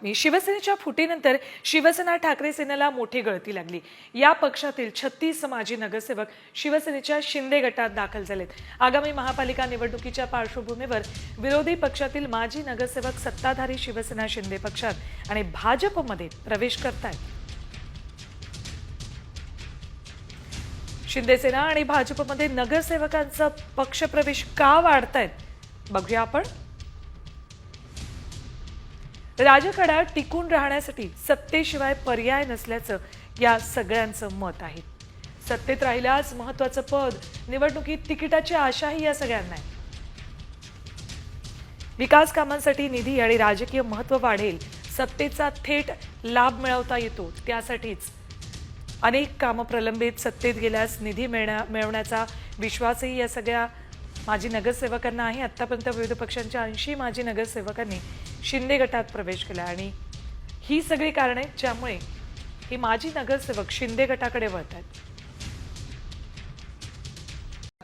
बातमी शिवसेनेच्या फुटीनंतर शिवसेना ठाकरे सेनेला मोठी गळती लागली. या पक्षातील छत्तीस माजी नगरसेवक शिवसेनेच्या शिंदे गटात दाखल झालेत. आगामी महापालिका निवडणुकीच्या पार्श्वभूमीवर विरोधी पक्षातील माजी नगरसेवक सत्ताधारी शिवसेना शिंदे पक्षात आणि भाजपमध्ये प्रवेश करतायत. शिंदेसेना आणि भाजपमध्ये नगरसेवकांचा पक्षप्रवेश का वाढतायत? बघूया आपण. राजकडा टिकून राहण्यासाठी सत्तेशिवाय पर्याय नसल्याचं या सगळ्यांचं मत आहे. सत्तेत राहिल्यास महत्वाचं पद निवडणुकीत तिकिटाची आशाही या सगळ्यांना आहे. विकास कामांसाठी निधी आणि राजकीय महत्त्व वाढेल सत्तेचा थेट लाभ मिळवता येतो. त्यासाठीच अनेक कामं प्रलंबित सत्तेत गेल्यास निधी मिळण्या मिळवण्याचा विश्वासही या सगळ्या माजी नगरसेवकांना आहे. आत्तापर्यंत विविध पक्षांच्या ऐंशी माजी नगरसेवकांनी शिंदे गटात प्रवेश केला आणि ही सगळी कारणे ज्यामुळे ही माजी नगरसेवक शिंदे गटाकडे वळत आहेत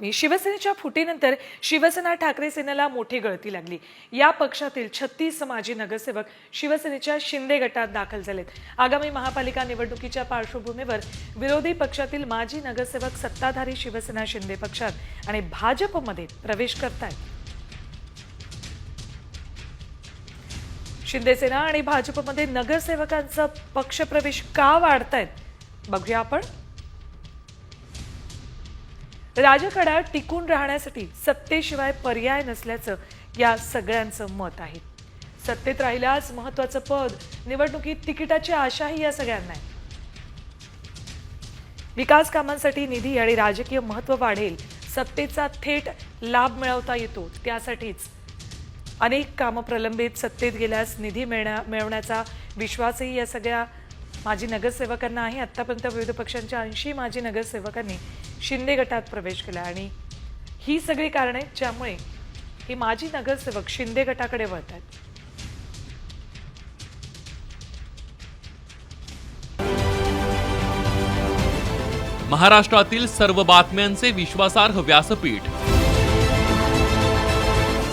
मी शिवसेनेच्या फुटीनंतर शिवसेना ठाकरे सेनेला मोठी गळती लागली. या पक्षातील छत्तीस माजी नगरसेवक शिवसेनेच्या शिंदे गटात दाखल झालेत. आगामी महापालिका निवडणुकीच्या पार्श्वभूमीवर विरोधी पक्षातील माजी नगरसेवक सत्ताधारी शिवसेना शिंदे पक्षात आणि भाजपमध्ये प्रवेश करतायत. शिंदेसेना आणि भाजपमध्ये नगरसेवकांचा पक्षप्रवेश का वाढतायत बघूया आपण. राजकडा टिकून राहण्यासाठी सत्तेशिवाय पर्याय नसल्याचं या सगळ्यांचं मत आहे. सत्तेत राहिल्यास महत्वाचं पद निवडणुकीत तिकिटाची आशाही या सगळ्यांना आहे. विकास कामांसाठी निधी आणि राजकीय महत्त्व वाढेल सत्तेचा थेट लाभ मिळवता येतो त्यासाठीच अनेक कामं प्रलंबित सत्तेत गेल्यास निधी मिळण्या मिळवण्याचा विश्वासही या सगळ्या माजी नगरसेवकांना आहे. आत्तापर्यंत विविध पक्षांच्या ऐंशी माजी नगरसेवकांनी शिंदे गटात प्रवेश केला आणि ही सगळी कारणे ज्यामुळे ही माजी नगरसेवक शिंदे गटाकडे वळतात आहेत महाराष्ट्रातील सर्व बातम्यांचे विश्वासार्ह व्यासपीठ